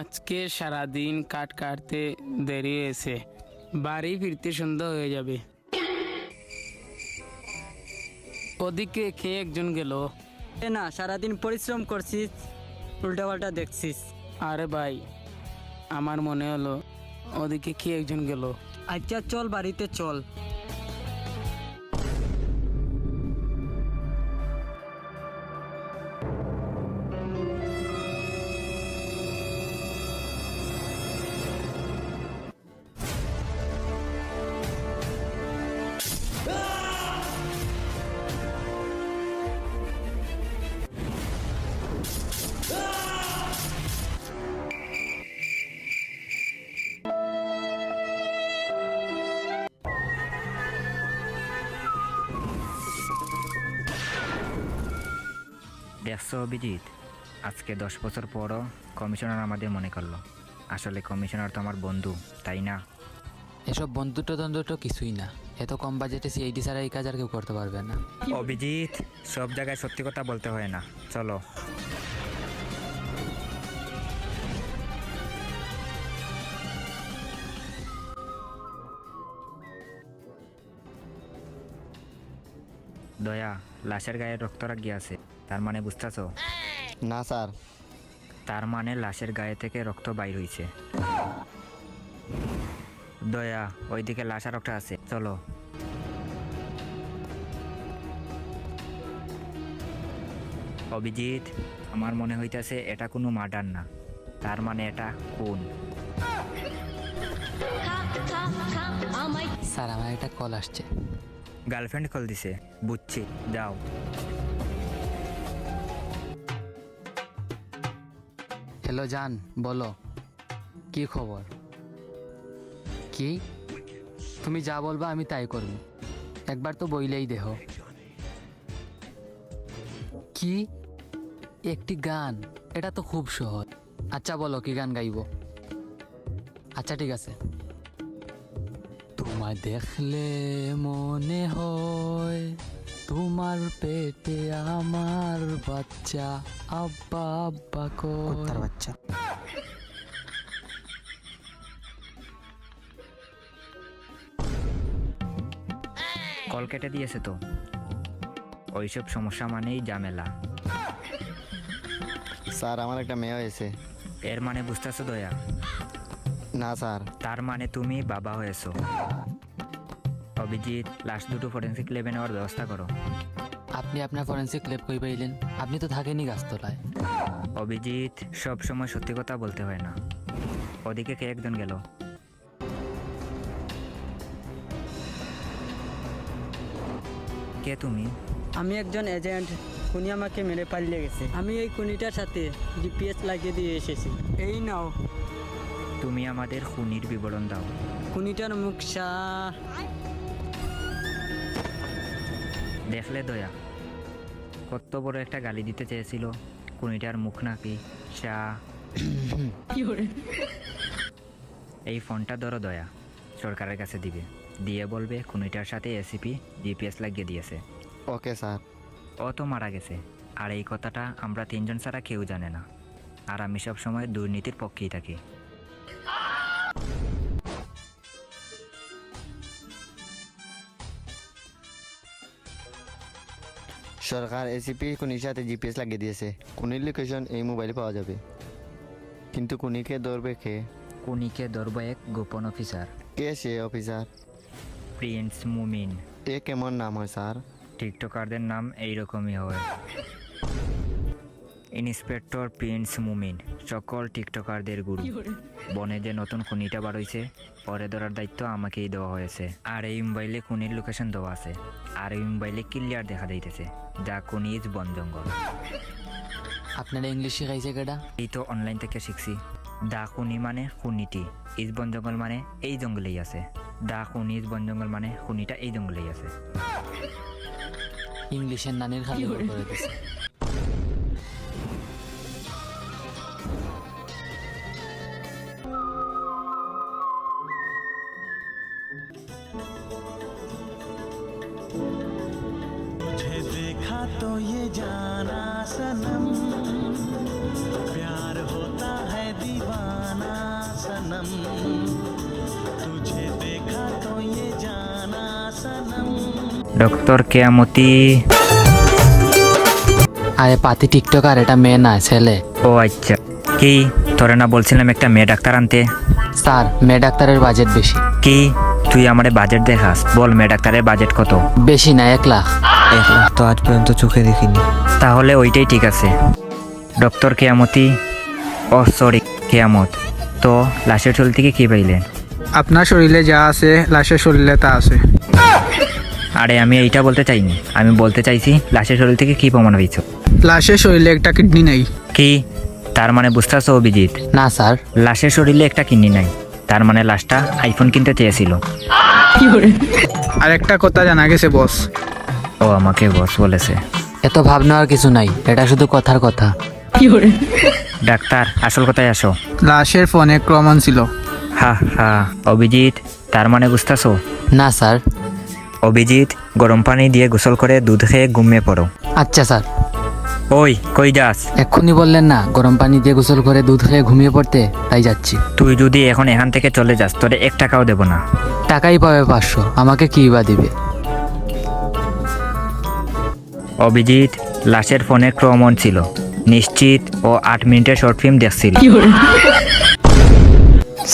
আজকে সারাদিন কাট কাটতে দেরি হয়েছে। বাড়ি ফিরতে সন্ধ্যা হয়ে যাবে। ওদিকে খেয়ে একজন গেল? এ না সারাদিন পরিশ্রম করছিস উল্টাপাল্টা দেখছিস। আরে ভাই আমার মনে হলো ওদিকে খেয়ে একজন গেল? আচ্ছা চল বাড়িতে চল। দেখছ অভিজিৎ? আজকে দশ বছর পরও কমিশনার আমাদের মনে করল। আসলে কমিশনার তো আমার বন্ধু তাই না? এসব বন্ধুত্ব দ্বন্দ্ব তো কিছুই না। এত কম বাজেটে সিআইডি ছাড়া এই কাজ আর কেউ করতে পারবে না। অভিজিৎ সব জায়গায় সত্যি কথা বলতে হয় না। চলো। দয়া লাশের গায়ে রক্ত গিয়ে আছে। তার মানে বুঝতেছ? না স্যার। তার মানে লাশের গায়ে থেকে রক্ত বাইর হইছে। দয়া ওইদিকে লাশ আর একটা আছে চলো। অভিজিৎ আমার মনে হইতাছে এটা কোনো মার্ডার না। তার মানে এটা কোন স্যার আমার একটা কল আসছে। গার্লফ্রেন্ড কল দিছে। বুঝছি যাও হ্যালো জান, বলো। কি খবর? কি? তুমি যা বলবা আমি তাই করব। একবার তো বইলেই দেহ। কি? একটি গান, এটা তো খুব সহজ। আচ্ছা বলো, কি গান গাইব? আচ্ছা ঠিক আছে। তোমায় দেখলে মনে হয় তোমার পেটে আমার বাচ্চা আব্বা আব্বা কয় বাচ্চা। কল কেটে দিয়েছে তো। ওইসব সমস্যা মানেই ঝামেলা। স্যার আমার একটা মেয়ে হয়েছে। এর মানে বুঝতেছো দয়া? না স্যার। তার মানে তুমি বাবা হয়েছো। অভিজিৎ লাস্ট দুটো ফরেন্সিক লেবে নেওয়ার ব্যবস্থা করো। আপনি আপনার ফরেন্সিক ল্যাব কই পাইলেন? আপনি তো থাকেনই গাছতলায়। অভিজিৎ সব সময় সত্যি কথা বলতে হয় না। ওদিকে কে একজন গেল? কে তুমি? আমি একজন এজেন্ট খুনি আমাকে মেরে পালিয়ে গেছে। আমি এই খুনিটার সাথে জিপিএস লাগিয়ে দিয়ে এসেছি। এই নাও। তুমি আমাদের খুনির বিবরণ দাও। খুনিটার মুখ দেখলে দয়া। কত বড় একটা গালি দিতে চেয়েছিল খুনিটার মুখ নাকি চা। এই ফোনটা ধরো দয়া সরকারের কাছে দিবে। দিয়ে বলবে খুনিটার সাথে এসিপি জিপিএস লাগিয়ে দিয়েছে। Okay sir. ও তো মারা গেছে আর এই কথাটা আমরা তিনজন ছাড়া কেউ জানে না। আর আমি সব সময় দুর্নীতির পক্ষেই থাকি। সরকার এসিপি কুনির সাথে জিপিএস লাগিয়ে দিয়েছে। কুনির লোকেশন এই মোবাইলে পাওয়া যাবে। কিন্তু কুনিকে ধরবে কে? কুনিকে ধরবে এক গোপন অফিসার। কে সে অফিসার? প্রিন্স মুমিন। এ কেমন নাম হয় স্যার? টিকটকারদের নাম এইরকমই হয়। ইন্সপেক্টর প্রিন্স মুমিন সকল টিকটকারদের গুরু। বনে যে নতুন খুনিটা বার হয়েছে পরে ধরার দায়িত্ব আমাকেই দেওয়া হয়েছে। আর এই মোবাইলে খুনির লোকেশন দেওয়া আছে। আর এই মোবাইলে ক্লিয়ার দেখা যাইতেছে যা খুনি ইজ বন জঙ্গল। আপনারা ইংলিশ শিখাইছে কেডা? এই তো অনলাইন থেকে শিখছি। দা খুনি মানে খুনিটি ইজ বন জঙ্গল মানে এই জঙ্গলেই আছে। দা খুনি ইজ বন জঙ্গল মানে খুনিটা এই জঙ্গলেই আছে। ইংলিশের নানির খালি করে দিছে तो ये जाना सनम प्यार होता है दीवाना सनम तुझे देखा तो ये जाना सनम ডক্টর কেয়ামতি আরে পাতি টিকটকার এটা মেয়ে না ছেলে ও আচ্ছা কি তোরে না বলছিলাম একটা মেয়ে ডাক্তার আনতে স্যার মেয়ে ডাক্তারের বাজেট বেশি কি তুই আমারে বাজেট দেখাস। বল মেয়ে ডাক্তারের বাজেট কত? বেশি না এক লাখ। এক লাখ তো আজ পর্যন্ত চোখে দেখিনি। তাহলে ওইটাই ঠিক আছে। ডক্টর কেয়ামতি ও সরি কেয়ামত। তো লাশের চুল থেকে কি পাইলেন? আপনার শরীরে যা আছে লাশের শরীরে তা আছে। আরে আমি এইটা বলতে চাইনি। আমি বলতে চাইছি লাশের শরীর থেকে কি প্রমাণ হয়েছ? লাশের শরীরে একটা কিডনি নাই। কি? তার মানে বুঝতেছ অভিজিৎ? না স্যার। লাশের শরীরে একটা কিডনি নাই। তার মানে লাশটা আইফোন কিনতে চেয়েছিল। আর একটা কথা জানা গেছে বস ও আমাকে বস বলেছে। এত ভাবনা আর কিছু নাই এটা শুধু কথার কথা। ডাক্তার আসল কথায় আসো। লাশের ফোনে ক্রমণ ছিল হা হা অভিজিৎ তার মানে বুঝতেছো? না স্যার। অভিজিৎ গরম পানি দিয়ে গোসল করে দুধ খেয়ে ঘুমিয়ে পড়ো। আচ্ছা স্যার। ওই কই যাস? এক্ষুনি বললেন না গরম পানি দিয়ে গোসল করে দুধ খেয়ে ঘুমিয়ে পড়তে তাই যাচ্ছি। তুই যদি এখন এখান থেকে চলে যাস তোরে এক টাকাও দেবো না। টাকাই পাবে পাঁচশো আমাকে কি বা দিবে? অভিজিৎ লাশের ফোনে ক্রমণ ছিল। নিশ্চিত ও আট মিনিটের শর্ট ফিল্ম দেখছিল।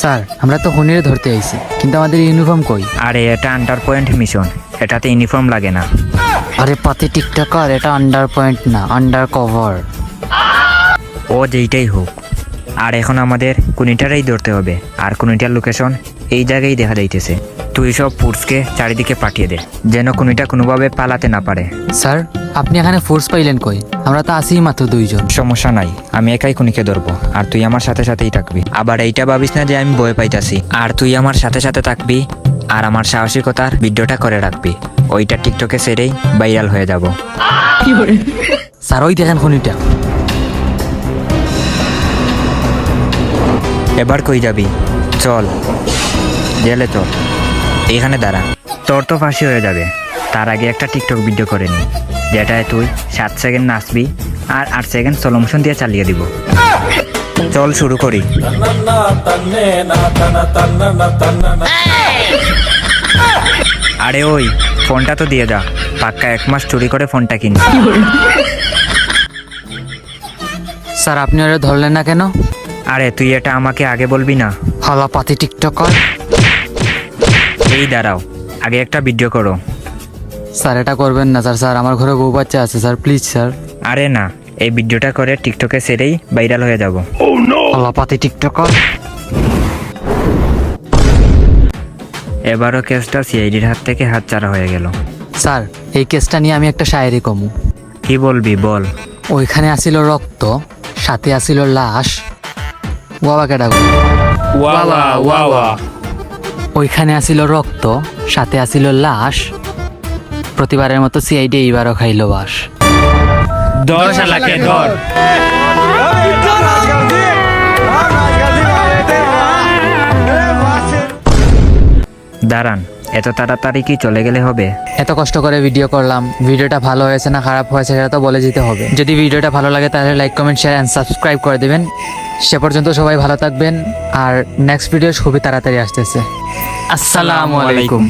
স্যার আমরা তো হনিরে ধরতে আইছি কিন্তু আমাদের ইউনিফর্ম কই? আরে এটা আন্ডার পয়েন্ট মিশন এটাতে ইউনিফর্ম লাগে না। আরে পাতি টিকটকার এটা আন্ডার পয়েন্ট না আন্ডার কভার ও যেইটাই হোক আর এখন আমাদের কুনিটারাই ধরতে হবে আর কোনিটার লোকেশন এই জায়গায় দেখা যাইতেছে। তুই সব ফুডসকে চারিদিকে পাঠিয়ে দে যেন কুনিটা কোনোভাবে পালাতে না পারে। স্যার আপনি এখানে ফোর্স পাইলেন কই? আমরা তো আসি মাত্র দুইজন। সমস্যা নাই আমি একাই কোনিকে ধরবো আর তুই আমার সাথে সাথেই থাকবি। আবার এইটা ভাবিস না যে আমি ভয় পাইতাছি আর তুই আমার সাথে সাথে থাকবি আর আমার সাহসিকতার ভিডিওটা করে রাখবি ওইটা টিকটকে সেরেই ভাইরাল হয়ে যাব স্যার ওই দেখেন খনিটা এবার কই যাবি চল জেলে চল এখানে দাঁড়া তোর তো ফাঁসি হয়ে যাবে তার আগে একটা টিকটক ভিডিও করে নি যেটায় তুই সাত সেকেন্ড নাচবি আর আট সেকেন্ড স্লো মোশন দিয়ে চালিয়ে দিব চল শুরু করি আরে ওই ফোনটা তো দিয়ে যা পাক্কা এক মাস চুরি করে ফোনটা কিনি স্যার আপনি ওরা ধরলেন না কেন? আরে তুই এটা আমাকে আগে বলবি না। হলা পাতি টিকটকার। এই দাঁড়াও আগে একটা ভিডিও করো। স্যার এটা করবেন না স্যার স্যার আমার ঘরে বউ বাচ্চা আছে স্যার প্লিজ স্যার। আরে না এই ভিডিওটা করে টিকটকে সেরেই ভাইরাল হয়ে যাব। হলা পাতি টিকটকার। এবারও কেসটা সিআইডির হাত থেকে হাতছাড়া হয়ে গেল। স্যার এই কেসটা নিয়ে আমি একটা শায়েরি কমু। কি বলবি বল। ওইখানে আসিল রক্ত সাথে আসিল লাশ। বাবা কেডা? ওইখানে আসিল রক্ত সাথে আসিল লাশ। প্রতিবারের মতো সিআইডি এইবারও খাইল বাস। দশ লাখে ধর। দাঁড়ান এত তাড়াতাড়ি কি চলে গেলে হবে? এত কষ্ট করে ভিডিও করলাম ভিডিওটা ভালো হয়েছে না খারাপ হয়েছে সেটা তো বলে যেতে হবে। যদি ভিডিওটা ভালো লাগে তাহলে like comment share and subscribe করে দেবেন। সে পর্যন্ত সবাই ভালো থাকবেন আর নেক্সট ভিডিও খুবই তাড়াতাড়ি আসতেছে। আসসালামু আলাইকুম।